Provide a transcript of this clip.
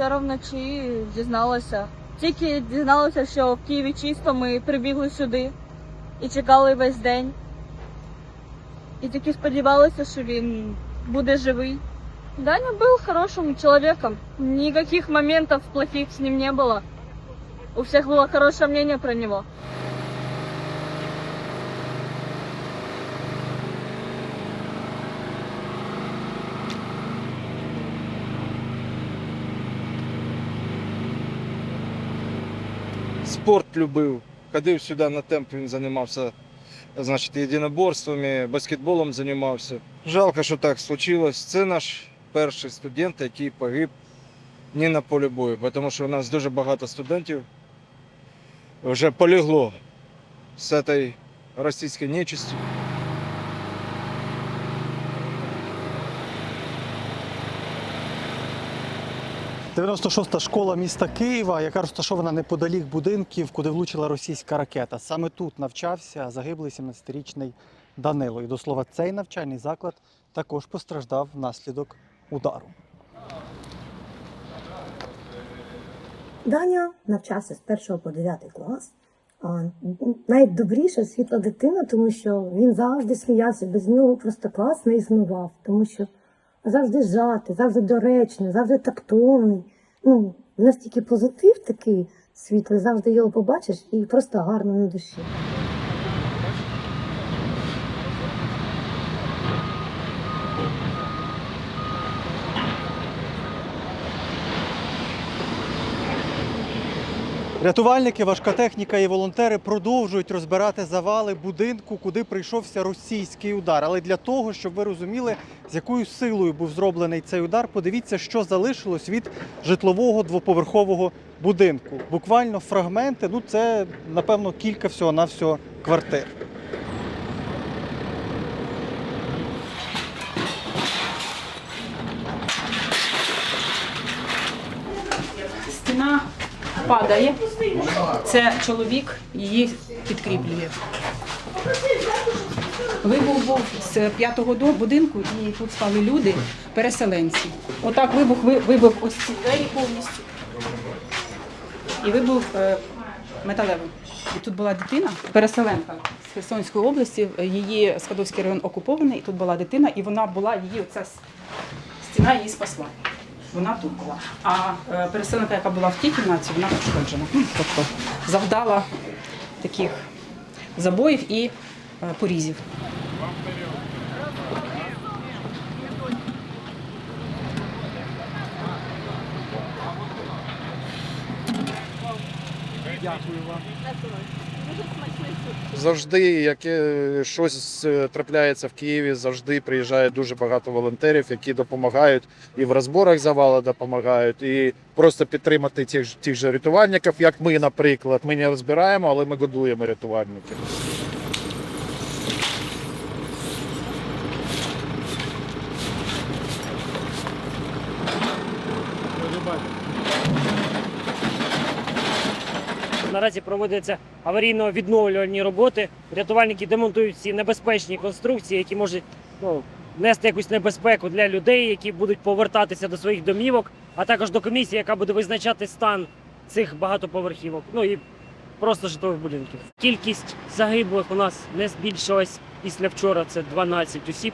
вчора вночі дізналася. Тільки дізналася, що в Києві чисто, ми прибігли сюди і чекали весь день. І тільки сподівалися, що він буде живий. Даня був хорошим чоловіком. Никаких моментов плохих с ним не было. У всех было хорошее мнение про него. Спорт любив. Ходив сюди на темп, він займався значить, єдиноборствами, баскетболом займався. Жалко, що так случилось. Це наш перший студент, який погиб не на полі бою, тому що у нас дуже багато студентів вже полегло з цієї російської нечисті. 96-та школа міста Києва, яка розташована неподалік будинків, куди влучила російська ракета. Саме тут навчався загиблий 17-річний Данило. І до слова, цей навчальний заклад також постраждав внаслідок удару. Даня навчався з 1 по 9 клас. Найдобріша світла дитина, тому що він завжди сміявся, без нього просто клас не існував, тому що завжди жати, завжди доречний, завжди тактовний. Ну, настільки позитив такий світлий, завжди його побачиш і просто гарно на душі. Рятувальники, важка техніка і волонтери продовжують розбирати завали будинку, куди прийшовся російський удар. Але для того, щоб ви розуміли, з якою силою був зроблений цей удар, подивіться, що залишилось від житлового двоповерхового будинку. Буквально фрагменти. Ну це напевно кілька всього на всього квартир. Стіна падає. Це чоловік її підкріплює. Вибух був з п'ятого до будинку, і тут стали люди, переселенці. Отак вибух вибив ось ці двері повністю. І вибув е, металевим. І тут була дитина, переселенка з Херсонської області. Її Скадовський район окупований, і тут була дитина, і вона була її оця стіна її спасла. Вона тут була. А е, переселенка, яка була в тій кімнаті, вона пошкоджена. Ну, Тобто завдала таких забоїв і е, порізів. Завжди, як щось е, трапляється в Києві, завжди приїжджає дуже багато волонтерів, які допомагають і в розборах завала допомагають, і просто підтримати тих, тих же рятувальників, як ми, наприклад. Ми не розбираємо, але ми годуємо рятувальників. Наразі проводяться аварійно-відновлювальні роботи. Рятувальники демонтують ці небезпечні конструкції, які можуть ну, нести якусь небезпеку для людей, які будуть повертатися до своїх домівок, а також до комісії, яка буде визначати стан цих багатоповерхівок. Ну і просто житлових будинків. Кількість загиблих у нас не збільшилась після вчора. Це 12 осіб.